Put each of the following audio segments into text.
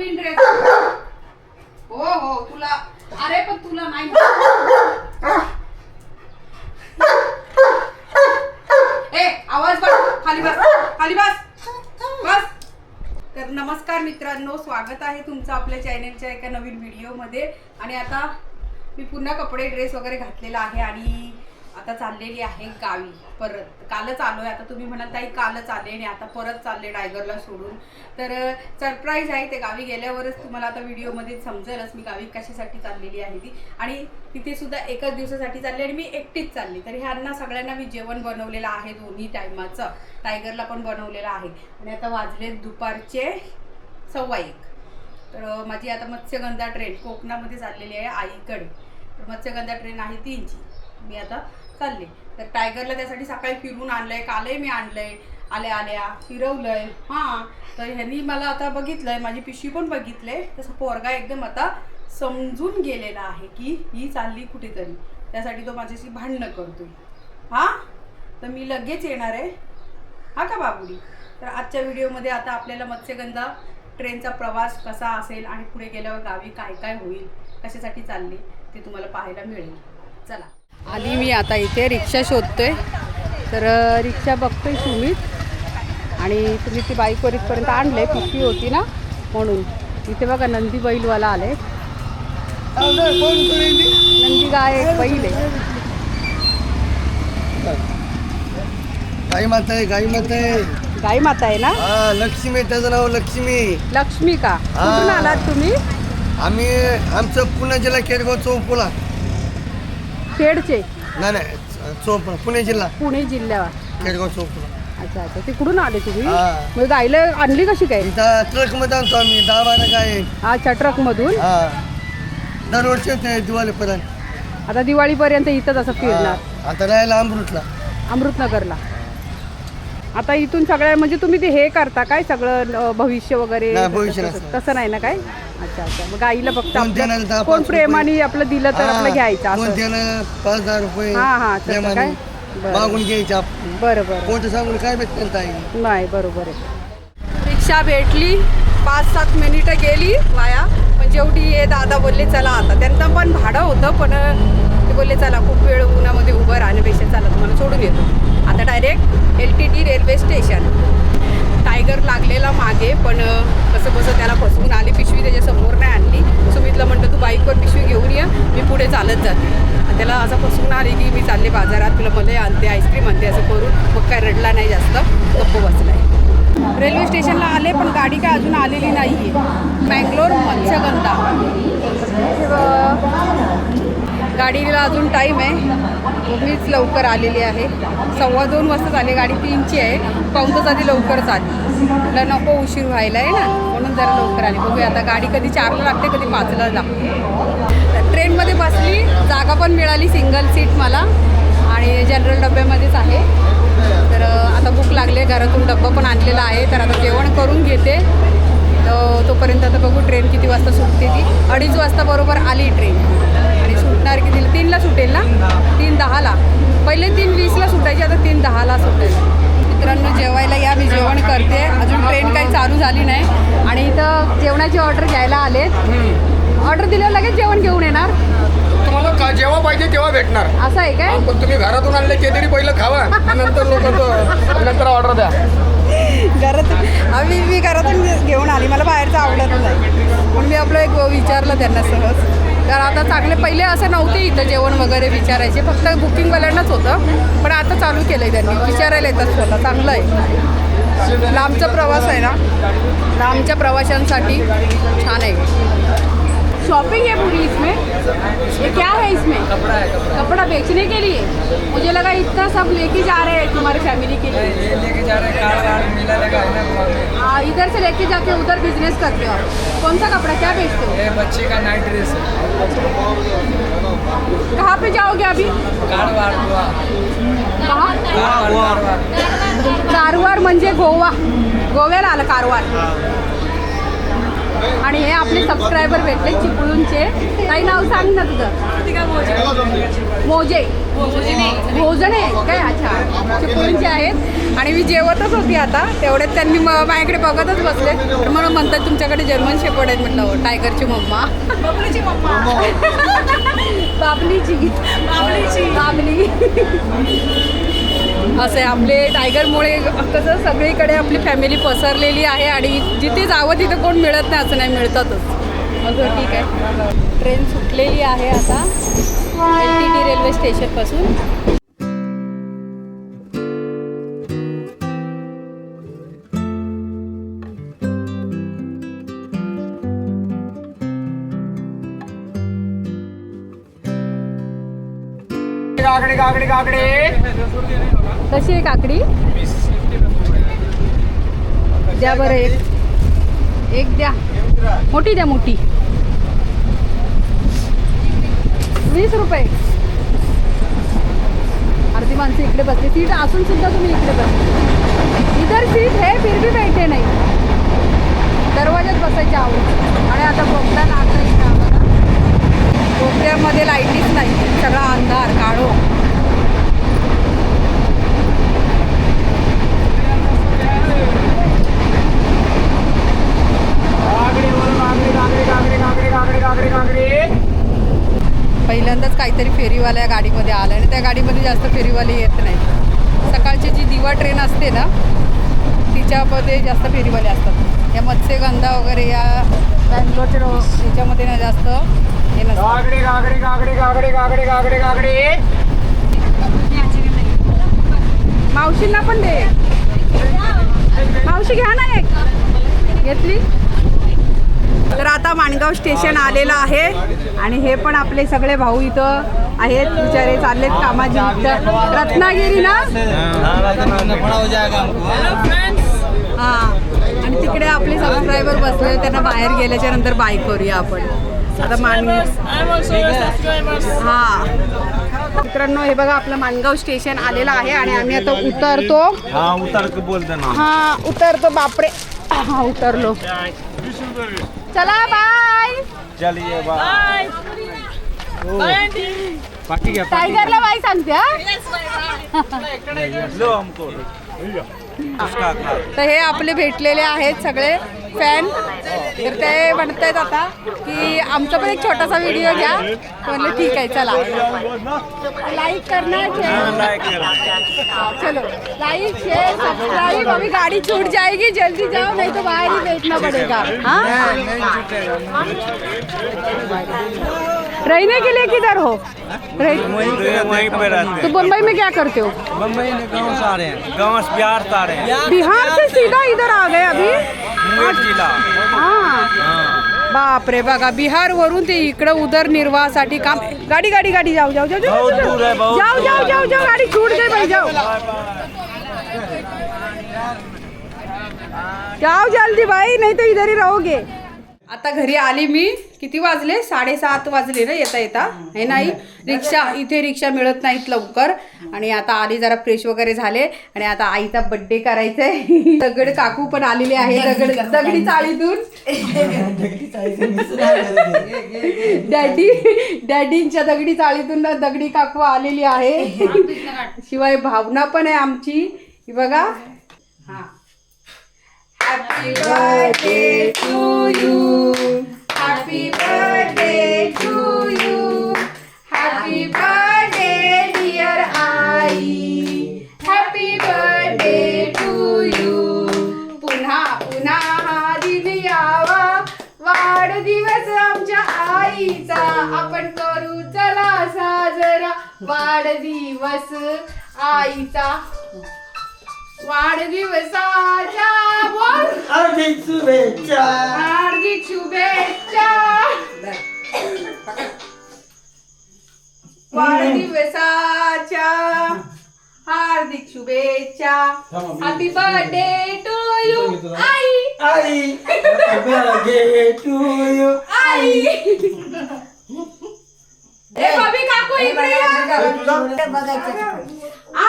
नवीन dress हो हो तुला अरे पण तुला नाही ए आवाज बस खाली बस खाली बस बस. तर नमस्कार मित्रांनो स्वागत आहे तुमचं आपल्या चॅनलच्या एका नवीन व्हिडिओमध्ये आणि आता मी पुन्हा कपडे ड्रेस वगैरे घातलेला आहे आणि आता चाललेली आहे गावी. परत कालच आहे आता तुम्ही म्हणाल ताई कालच आले आणि आता परत चालले टायगरला सोडून. तर सरप्राईज आहे ते गावी गेल्यावरच तुम्हाला आता व्हिडिओमध्ये समजेलच मी गावी कशासाठी चाललेली आहे ती. आणि तिथे सुद्धा एकाच दिवसासाठी चालली आणि मी एकटीच चालली. तर ह्यांना सगळ्यांना मी जेवण बनवलेलं आहे दोन्ही टायमाचं. टायगरला पण बनवलेलं आहे. आणि आता वाजले दुपारचे सव्वा एक. तर माझी आता मत्स्यगंधा ट्रेन कोकणामध्ये चाललेली आहे आईकडे. तर मत्स्यगंधा ट्रेन आहे तीनची. मी आता चालले. तर टायगरला त्यासाठी सकाळी फिरून आणलंय कालही मी आणलंय. आल्या आल्या फिरवलंय. हां तर ह्यांनी मला आता बघितलंय माझी पिशवी पण बघितलंय. तसं पोरगा एकदम आता समजून गेलेला आहे की ही चालली कुठेतरी. त्यासाठी तो माझ्याशी भांडणं करतोय. हां? तर मी लगेच येणार आहे. हा का बाबुडी? तर आजच्या व्हिडिओमध्ये आता आपल्याला मत्स्यगंधा ट्रेनचा प्रवास कसा असेल आणि पुढे गेल्यावर गावी काय काय होईल कशासाठी चालली ते तुम्हाला पाहायला मिळेल. चला. आली मी आता इथे रिक्षा शोधतोय. तर रिक्षा बघतोय सुमित आणि तुम्ही ती बाईकवर इथपर्यंत आणले पिशवी होती ना म्हणून. इथे बघा नंदी बैलवाला आले नंदी गाय एक बैल आहे. गाई माता आहे गाई माता आहे. गाई माता आहे ना? हा लक्ष्मी आहे, त्याचं नाव लक्ष्मी. लक्ष्मी का? कुठून आलात तुम्ही? आम्ही आमचं पुणे जिल्हा केरगाव चौपुला खेडचे? नाही नाही चौपुला पुणे जिल्हा. पुणे जिल्ह्यावर. केरगाव चौपुला अच्छा अच्छा. तिकडून आले तुम्ही? हा. मग गाईला आणली कशी काय? इथं ट्रकमध्ये आणतो आम्ही दहा बारा गाय. अच्छा ट्रक मधून हा. दरवर्षी येते दिवाळीपर्यंत. आता दिवाळीपर्यंत इथंच असं फिरणार. आता राहायला अमृतला. अमृतनगरला. आता इथून सगळ्या म्हणजे तुम्ही ते हे करता काय सगळं अं, भविष्य वगैरे? नाही, भविष्य तसं- नसतं. तसं नाही ना काय? अच्छा अच्छा मग गाईला फक्त कोण देणार आपलं- दहा, कोण पाच रुपये? प्रेमाने आपलं दिलं तर आपलं घ्यायचं कोण असं. त्यानं पाच हजार रुपये हा, हा, तसं प्रेमाने काय? बरं. मागून घ्यायचे आपण बरं बरं कोणतं सांगून काय भेटतं ताई? नाही बरोबर आहे. रिक्षा भेटली पाच सात मिनिटं गेली वाया. पण शेवटी हे दादा बोलले चला आता. त्यांचं पण भाडं होतं पण ते बोलले चला खूप वेळ उन्हामध्ये उभं राहण्यापेक्षा चला तुम्हाला सोडून येतो. आता direct L T T railway station tiger लागलेला मागे पण कसं कसं त्याला फसवून आली पिशवी त्याच्यासमोर नाही आणली. सुमितला म्हटलं तू बाईकवर पिशवी घेऊन ये मी पुढे चालत जाते. आणि त्याला असं फसवून आली की मी चालले बाजारात तुला मध्ये आणते आईस्क्रीम आणते असं करून मग काय रडला नाही जास्त गप्प आहे रेल्वे स्टेशनला आले पण गाडी काय अजून आलेली नाही आहे मँगलोर मत्स्यगंधा गाडीला अजून टाईम आहे. मीच लवकर आलेली आहे. सव्वा दोन वाजता झाली. गाडी तीनची आहे. पाऊन तास आधी लवकरच आली. म्हटलं नको उशीर व्हायला आहे ना. म्हणून जरा लवकर आली. बघूया आता गाडी कधी चारला लागते कधी पाचला लागते. ट्रेनमध्ये बसली. जागा पण मिळाली सिंगल सीट मला. आणि जनरल डब्यामध्येच आहे. तर आता भूक लागले घरातून डब्बा पण आणलेला आहे. तर आता जेवण करून घेते. तर तोपर्यंत आता बघू ट्रेन किती वाजता सुटते ती. अडीच वाजता बरोबर आली ट्रेन. सुटणार किती तीनला सुटेल ना? तीन दहाला. पहिले तीन वीसला सुटायची आता तीन दहाला सुटेल. मित्रांनो जेवायला या मी जेवण करते. अजून ट्रेन काही चालू झाली नाही. आणि इथं जेवणाची ऑर्डर घ्यायला आले ऑर्डर दिल्यावर लगेच जेवण घेऊन येणार. तुम्हाला जेव्हा पाहिजे तेव्हा भेटणार. असं आहे काय? पण तुम्ही घरातून आणले ते तरी पहिलं खावा. नंतर लोक नंतर ऑर्डर द्या. घरातून आम्ही मी घरातून घेऊन आली. मला बाहेरचं आवडत नाही. म्हणून मी आपलं एक विचारलं त्यांना सहज. तर आता चांगले पहिले असं नव्हते इथं जेवण वगैरे विचारायचे. फक्त बुकिंगवाल्यांनाच होतं. पण आता चालू केलं आहे त्यांनी. विचारायला येतात स्वतः. चांगलं आहे. लांबचा प्रवास आहे ना? लांबच्या प्रवाशांसाठी छान आहे. शॉपिंग है पूरी इसमें। ये क्या है इसमें? कपड़ा है कपड़ा बेचने के लिए? मुझे लगा इतना सब लेके जा रहे हैं तुम्हारे फैमिली के लिए। लेके जा रहे हैं है ना हाँ इधर से लेके जाके उधर बिज़नेस करते हो कौन सा कपड़ा क्या बेचते हो? बच्चे का नाइट ड्रेस कहाँ पे जाओगे अभी? कारवार म्हणजे गोवा। गोव्याला आलं कारवार आणि हे आपले सबस्क्रायबर भेटले चिपळूणचे. काही नाव सांग ना तुझं. मोजे भोजने. काय? अच्छा. चिपळूणचे आहेत. आणि मी जेवतच होती आता. तेवढ्यात त्यांनी माझ्याकडे बघतच बसले. तर मला म्हणतात तुमच्याकडे जर्मन शेपर्ड आहेत म्हटलं हो टायगरची मम्मा. बबलीची मम्मा. बाबलीची. बाबलीची. बाबली. असं आहे आपले टायगरमुळे कसं सगळीकडे आपली फॅमिली पसरलेली आहे आणि जिथे जावं तिथं कोण मिळत नाही असं नाही मिळतातच. असं ठीक आहे. ट्रेन सुटलेली आहे आता. एल टी टी रेल्वे स्टेशनपासून काकडे काकडे काकडे कशी आहे काकडी? द्या बरं एक. एक द्या. मोठी द्या मोठी. वीस रुपये. अर्धी माणसं इकडे बसली. सीट असून सुद्धा तुम्ही इकडे बसते इतर सीट हे फिर भी बैठे नाही. दरवाजात बसायचे आवड आणि आता बघता ना आता आम्हाला कोपऱ्यामध्ये लाईटीच नाही. सगळा अंधार काळो काकडे बोल काकडे काकडे काकडे काकडे काकडे काकडे काकडे पहिल्यांदाच काहीतरी फेरीवाल्या गाडीमध्ये आलं गाडीमध्ये जास्त फेरीवाले येत नाही. सकाळची जी दिवा ट्रेन असते ना तिच्यामध्ये जास्त फेरीवाले असतात. या मत्स्यगंधा वगैरे या बँगलोरच्या याच्यामध्ये ना जास्त हे नसतं. मावशींना पण दे. मावशी घ्या ना एक. घेतली? तर आता माणगाव स्टेशन आलेलं आहे आणि हे पण आपले सगळे भाऊ इथं आहेत बिचारे चाललेत कामाची. रत्नागिरी ना हा. आणि तिकडे आपले सबस्क्रायबर बसले त्यांना बाहेर गेल्याच्यानंतर बाय करूया आपण. आता मान हा. मित्रांनो हे बघा आपलं मानगाव स्टेशन आलेलं आहे आणि आम्ही आता उतरतो. हाँ हा उतरतो बापरे. हा उतरलो. चला बाय चलिए बाय टायगरला बाय सांगते हा? लो हमको. तर हे आपले भेटलेले आहेत सगळे फॅन तर ते म्हणतायत आता की आमचा पण एक छोटासा व्हिडिओ घ्या. म्हणलं ठीक आहे चला. लाईक करना लाइक चलो. लाइक शेयर सब्सक्राइब अभी गाड़ी छूट जाएगी. जल्दी जाओ नहीं तो बाहर ही बैठना पड़ेगा. हाँ? रहने के लिए किधर हो? रह- वहीं पे रहते तो मुंबई में क्या करते हो? हैं मुंबई में गाँव से आ रहे हैं गाँव से बिहार से आ रहे हैं बिहार से सीधा इधर आ गए अभी? मुंगेर जिला। हाँ। हाँ। बाप रे बघा बिहार वरून ते इकडं उदरनिर्वाहासाठी काम गाडी गाडी गाडी जाऊ जाऊ जाऊ जाऊ बहुत दूर है, बहुत जाओ जाओ जाओ जाओ गाडी छूट गई भाई जाओ जाओ जल्दी भाई नहीं तो इधर ही रहोगे. आता घरी आली मी किती वाजले? साडेसात वाजले ना येता येता. हे नाही रिक्षा इथे रिक्षा मिळत नाहीत लवकर. आणि आता आली जरा फ्रेश वगैरे झाले. आणि आता आईचा बर्थडे करायचंय. दगड काकू पण आलेले आहे दगड दगडी चाळीतून. डॅडी डॅडींच्या दगडी चाळीतून ना दगडी काकू आलेली आहे. शिवाय भावना पण आहे आमची. ही बघा. Happy birthday to you happy birthday to you happy birthday dear I happy birthday to you पुन्हा पुन्हा हा दिन यावा. वाढदिवस आमच्या आईचा. आपण करू चला साजरा. वाढदिवस आईचा. वाढदिवसाच्या बोल हार्दिक शुभेच्छा हार्दिक शुभेच्छा वाढदिवसाच्या हार्दिक शुभेच्छा हॅपी बर्थडे टू यू आई आई बर्थडे टू यू आई ए बबी काकू इकडे या. आ,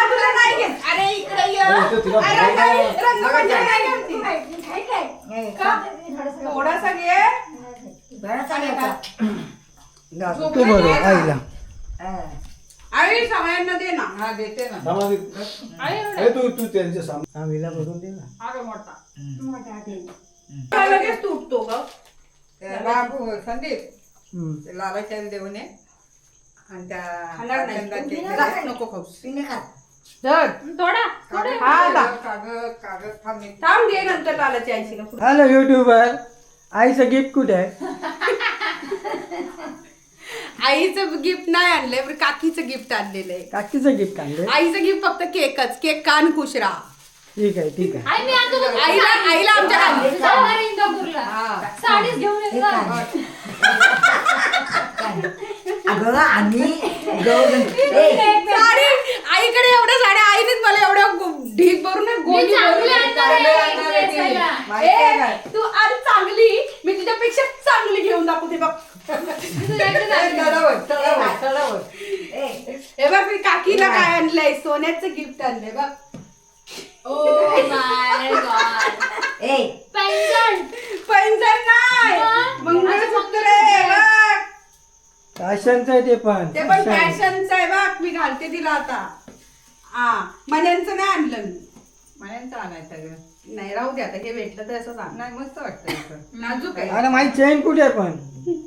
तुला नाही घेत. अरे इकडे ये. अरे नाही, रंगपंचमी नाही घालती. थोडासा घे. तू बरोबर आईला. आई सगळ्यांना दे ना. हा देते ना. तू तू त्यांच्या सामने. आम्हीला बघून दे ना. हा, लगेच तुटतो ग. बाबू संदीप. हम्म. ते लालाच्या देऊन ये. आणि त्या खाणार नाही. तू? नको खाऊस. धर. हा. कागद कागद थांब एक- थांब घे नंतर लालाची. हॅलो युट्यूबर आईचं गिफ्ट कुठे आहे? आईचं गिफ्ट नाही आणलंय पण काकीचं गिफ्ट आणलेलं आहे. काकीचं गिफ्ट आणले आईचं गिफ्ट फक्त केकच. केक कान खुश राहा. ठीक आहे ठीक आहे. आई मी आणतो बघ. आईला आईला आमच्या इंदापूरला. साडीच घेऊन येत. अगं आम्ही साडी आईकडे एवढ्या साड्या आईनेच मला एवढ्या गो- ढीग भरून ना मी गोणी चांगली भरून आणणार आहे ड्रेसाला. माहिती आहे ए, काय? तू आज चांगली मी तुझ्यापेक्षा चांगली घेऊन दाखवते बघ. हे बघ मी काकीला काय आणलंय सोन्याचं गिफ्ट आणलंय बघ Oh my God. ए पैंजण. पैंजण नाही मग? मंगळसूत्र आहे बघ फॅशनचं आहे ते पण ते पण. फॅशनचं आहे बघ मी घालते तिला आता हा मण्यांचं नाही आणलं मी मायांचं आणायचं ग. नाही राहू दे आता हे भेटलं तर असं सांग. नाही मस्त वाटतं असं. नाजूक आहे. अरे माझी चेन कुठे आहे पण?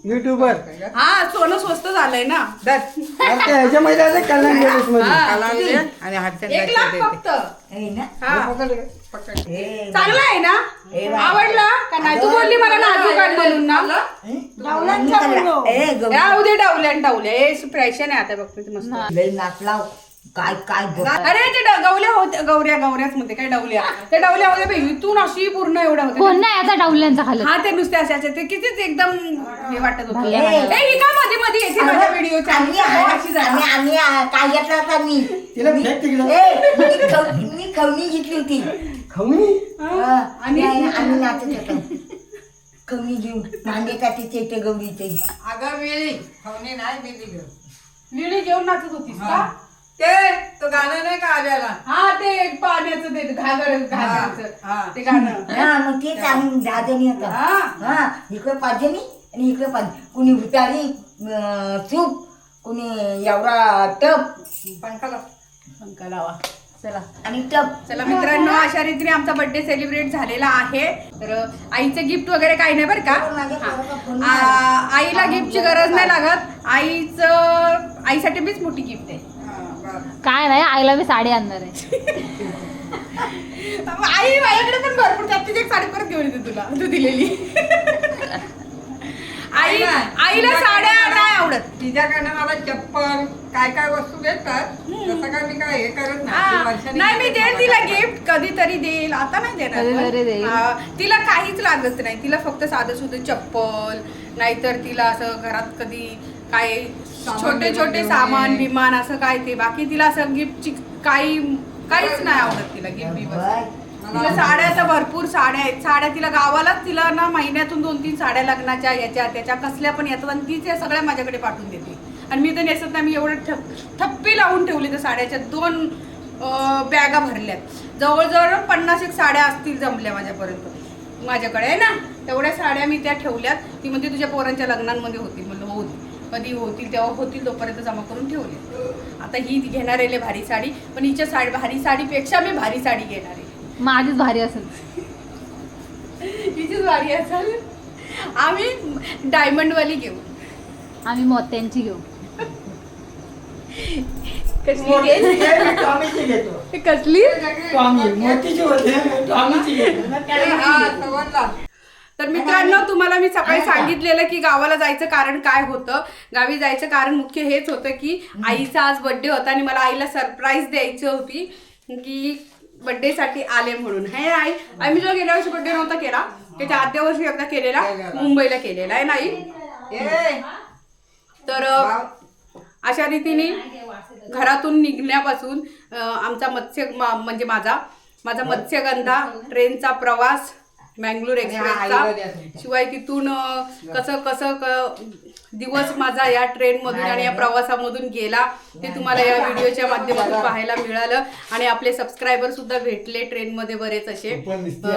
युट्यूबर हा सोनं स्वस्त झालंय ना. धर. अरे ते ह्याच्यामध्ये आलं कल्याण ज्वेलर्समध्ये. हा, कालावधी किती? आणि हातच्या एक लाख देते. फक्त. ए ना. हा. पकड. ग, पकड. ए चांगलं आहे ना? ए. आवडला? का नाही? तू बोलली मला नाजूक आहे म्हणून ना. ए राहू दे डावल्या डावल्या. हे फॅशन आहे आता बघ ते मस्त. लई नाचला काय काय बघ अरे ते ड- गवल्या होत्या गौऱ्या गौऱ्याच मध्ये काय डावल्या? त्या डावल्या होत्या बाई इथून अशी पूर्ण एवढ्या कोण होत्या नाही आता डावल्यांचा खाल्लं हा ते नुसते असे असे ते कितीच एकदम हे वाटत होतं. ए, ही का मध्ये मध्ये येते माझ्या व्हिडिओच्या आम्ही अशी जरा. आम्ही आम्ही काय घेतला होता मी? तिला फेक तिकडं. ए मी खव- मी खवणी घेतली होती. खवणी? हा, आणि? नाही, आम्ही नाचत होतो. खवणी घेऊन. भांडेकाठीचे ते गौरीचे अगं वेळी खवणे नाही मिली ग. विडी घेऊन नाचत होतीस का? ते तो गाणं नाही का आल्याला? हा ते पाण्याचं ते घागर हा. घागरचं. ते गाणं. हा मग तेच आम्ही होतो हा. हा इकडे आणि इकडे पाच कुणी उतारी अं, सूप कुणी एवढा टप. पंखाला पंखा लावा. चला. आणि टप. चला मित्रांनो अशा रीतीने आमचा बर्थडे सेलिब्रेट झालेला आहे. तर आईचं गिफ्ट वगैरे काही नाही बरं का? आ- आईला गिफ्टची गरज नाही लागत. आईचं आईसाठी बीच मोठी गिफ्ट आहे. काय नाही आईला मी साडी आणणार आहे. आई माझ्याकडे पण भरपूर त्यातलीच एक साडी परत घेऊन येते तुला तू दिलेली. आई आईला साड्या नाही आवडत. तिच्याकडनं मला चप्पल काय काय वस्तू देतात तसं काय मी काय हे करत नाही. हा, वर्षांनी नाही मी देईल. तिला गिफ्ट कधीतरी देईल. आता नाही देणार पण. कधीतरी देईल. हा, तिला काहीच लागत नाही. तिला फक्त साधं सुधं चप्पल नाहीतर तिला असं घरात कधी काय छोटे छोटे सामान. विमान असं काय ते बाकी तिला असं गिफ्टची काही काहीच नाही आवडत तिला गिफ्ट बिफ्ट तिला साड्या तर भरपूर साड्या आहेत. साड्या तिला गावालाच तिला ना महिन्यातून दोन तीन साड्या लग्नाच्या याच्या त्याच्या कसल्या पण येतात आणि ती त्या सगळ्या माझ्याकडे पाठवून देते. आणि मी तर नेसत नाही. मी एवढं ठप थप्पी लावून ठेवली त्या साड्याच्या. दोन बॅगा भरल्यात. जवळजवळ पन्नास एक साड्या असतील जमल्या माझ्यापर्यंत. माझ्याकडे आहे ना तेवढ्या साड्या मी त्या ठेवल्यात. ती म्हणते तुझ्या पोरांच्या लग्नांमध्ये होतील म्हणलं हो कधी होतील तेव्हा होतील तोपर्यंत जमा करून ठेवले. आता ही घेणार आहे भारी साडी पण हिच्या साडी भारी साडीपेक्षा मी भारी साडी घेणार आहे. माझीच भारी असेल. हिचीच भारी असेल. आम्ही डायमंडवाली घेऊ. आम्ही मोत्यांची घेऊ. कसली कसली? मोतीची होते तर मित्रांनो तुम्हाला मी सकाळी सांगितलेलं की गावाला जायचं कारण काय होतं? गावी जायचं कारण मुख्य हेच होतं की आईचा आज बर्थडे होता आणि मला आईला सरप्राईज द्यायची होती की birthday साठी आले म्हणून. हे आई आम्ही जो गेल्या वर्षी बर्थडे नव्हता केला त्याच्या आदल्या वर्षी एकदा केलेला मुंबईला केलेला. आहे नाही? तर अशा रीतीने घरातून निघण्यापासून आमचा मत्स्य म्हणजे माझा माझा मत्स्यगंधा ट्रेनचा प्रवास मँगलोर एक्सप्रेसचा. शिवाय तिथून कसं कसं क- दिवस माझा या ट्रेन मधून आणि या प्रवासामधून गेला ते तुम्हाला या व्हिडिओच्या माध्यमातून पाहायला मिळालं. आणि आपले सबस्क्रायबर सुद्धा भेटले ट्रेन मध्ये बरेच असे.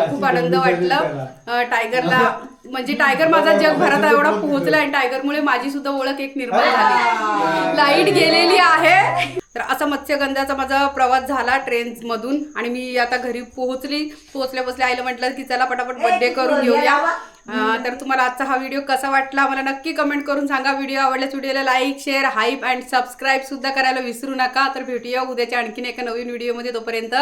खूप आनंद वाटलं. टायगरला म्हणजे टायगर माझा जगभरात एवढा पोहोचला आणि टायगरमुळे माझी सुद्धा ओळख एक निर्माण झाली. लाइट गेलेली आहे. तर असा मत्स्यगंधाचा माझा प्रवास झाला ट्रेन मधून आणि मी आता घरी पोहोचली. पोहोचल्या पोहोचल्या आईला म्हटलं की चला पटापट बर्थडे करून घेऊया. तर तुम्हाला आजचा हा व्हिडिओ कसा वाटला? मला नक्की कमेंट करून सांगा. व्हिडिओ आवडल्यास व्हिडिओला like share hype and subscribe सुद्धा करायला विसरू नका. तर भेटूया उद्याच्या आणखीन एका नवीन व्हिडिओमध्ये तोपर्यंत